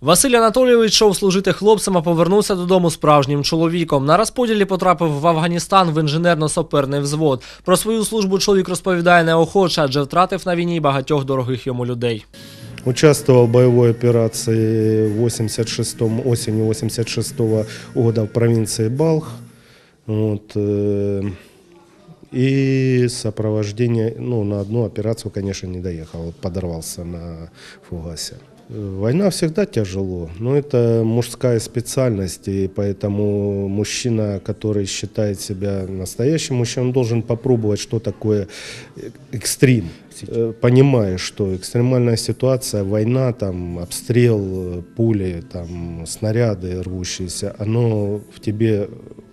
Василь Анатолійович йшов служити хлопцям, а повернувся додому справжнім чоловіком. На розподілі потрапив в Афганістан в інженерно-саперний взвод. Про свою службу чоловік розповідає неохоче, адже втратив на війні багатьох дорогих йому людей. Участвовал в боевой операции в 86 осенью 86 года в провинции Балх. Вот, э, и ну, на одну операцию, конечно, не доехал, подорвался на фугасе. Э, Война всегда тяжело, но это мужская специальность, и поэтому мужчина, который считает себя настоящим мужчиной, он должен попробовать, что такое э, экстрим. Э, Понимая, что экстремальная ситуация, война, там, обстрел, э, пули, там, снаряды рвущиеся, оно в тебе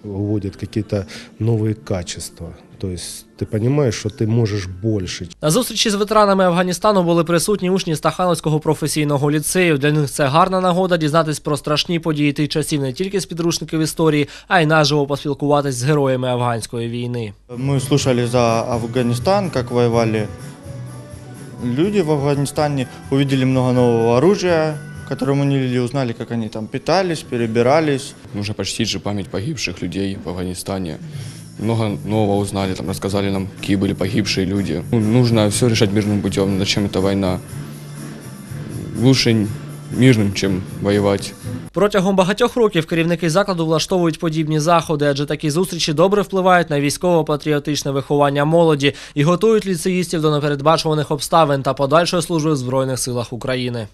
выводит какие-то новые качества. То есть ты понимаешь, что ты можешь больше, На зустрічі з ветеранами Афганістану були присутні учні Стахановського професійного ліцею. Для них це гарна нагода дізнатись про страшні події тих часів не тільки з підручників історії, а й наживо поспілкуватись з героями афганської війни. Мы слушали за Афганистан, как воевали люди в Афганистане, увидели много нового оружия, которое мы не видели, узнали, как они там питались, перебирались. Нужно почтить же память погибших людей в Афганистане. Много нового узнали, там рассказали нам, какие были погибшие люди. Ну, нужно все решать мирным путем. Зачем эта война? Лучше мирным, чем воевать. Протягом багатьох років керівники закладу влаштовують подібні заходи, адже такі зустрічі добре впливають на військово-патріотичне виховання молоді і готують ліцеїстів до непередбачуваних обставин та подальшої служби в Збройних силах України.